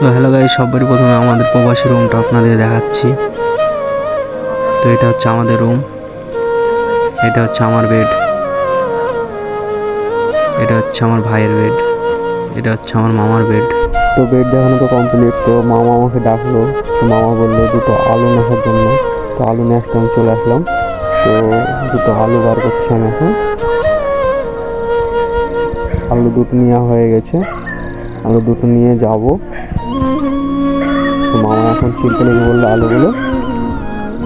তো hello guy সবারই প্রথমে আমাদের প্রবাসী রুমটা আপনাদের দেখাচ্ছি। তো এটা হচ্ছে আমাদের রুম এটা হচ্ছে আমার বেড এটা হচ্ছে আমার ভাইয়ের বেড এটা হচ্ছে আমার মামার বেড তো বেড দেখানো তো কমপ্লিট তো মামা আমাকে ডাকলো, তো মামা বলল দুটো আলু নেওয়ার জন্য। তো আলু নিয়ে আসতে আমি চলে আসলাম। তো দুটো আলু বার করছি আমি এখন। আলু দুটো নেওয়া হয়ে গেছে। আলু দুটো নিয়ে যাব। মামা এখন ছিলতে লেগে বলল আলুগুলো।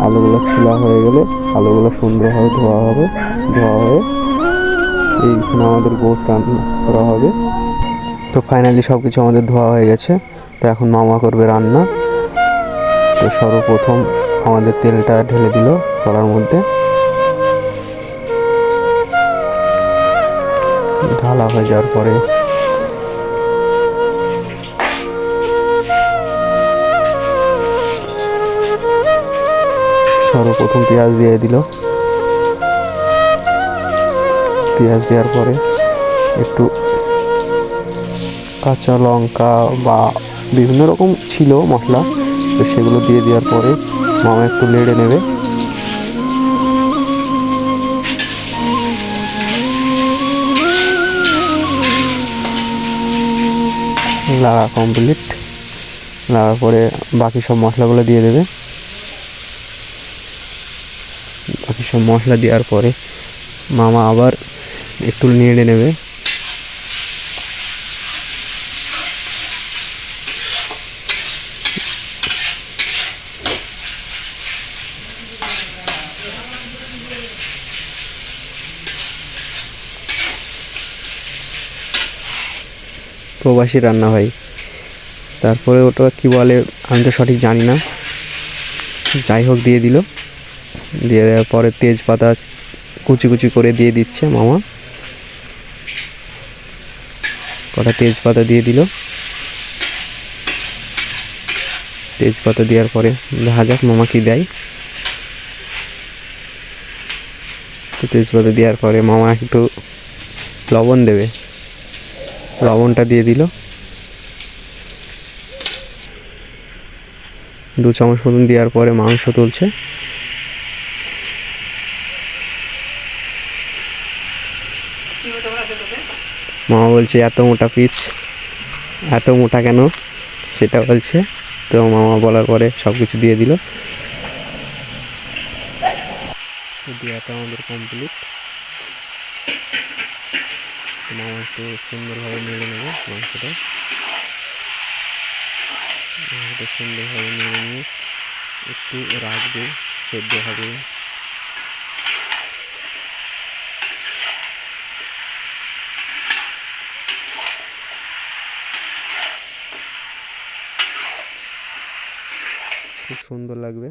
আলুগুলো ছিলা হয়ে গেলে আলুগুলো সুন্দরভাবে ধোয়া হবে, ধোয়া হয়ে এইখানে আমাদের গোস করা হবে। তো ফাইনালি সব কিছু আমাদের ধোয়া হয়ে গেছে। তো এখন মামা করবে রান্না। তো সর্বপ্রথম আমাদের তেলটা ঢেলে দিল কড়ার মধ্যে। ঢালা হয়ে যাওয়ার পরে সর্বপ্রথম পেঁয়াজ দিয়ে দিল। পেঁয়াজ দেওয়ার পরে একটু কাঁচা লঙ্কা বা বিভিন্ন রকম ছিল মশলা, তো সেগুলো দিয়ে দেওয়ার পরে মামা একটু নেড়ে নেবে লাগা কমপ্লিট লাগার পরে বাকি সব মশলাগুলো দিয়ে দেবে। বাকি সব মশলা দেওয়ার পরে মামা আবার একটু নেড়ে নেবে। প্রবাসী রান্না ভাই। তারপরে ওটা কি বলে আমি তো সঠিক জানি না। যাই হোক, দিয়ে দিল। দিয়ে দেওয়ার পরে তেজপাতা কুচি কুচি করে দিয়ে দিচ্ছে মামা। কটা তেজপাতা দিয়ে দিল। তেজপাতা দেওয়ার পরে দেখা যাক মামা কি দেয়। তো তেজপাতা দেওয়ার পরে মামা একটু লবণ দেবে। লবণটা দিয়ে দিল। দু চামচ মতন দেওয়ার পরে মাংস তুলছে। মামা বলছে, এত মোটা পিচ, এত মোটা কেন? সেটা বলছে। তো মামা বলার পরে সব কিছু দিয়ে দিল। দেওয়াটা আমাদের কমপ্লিট মামা একটু সুন্দরভাবে নেড়ে নেবে মাংসটা। সুন্দরভাবে নেড়ে নিয়ে একটু রাখবে, সেদ্ধ হবে। খুব সুন্দর লাগবে।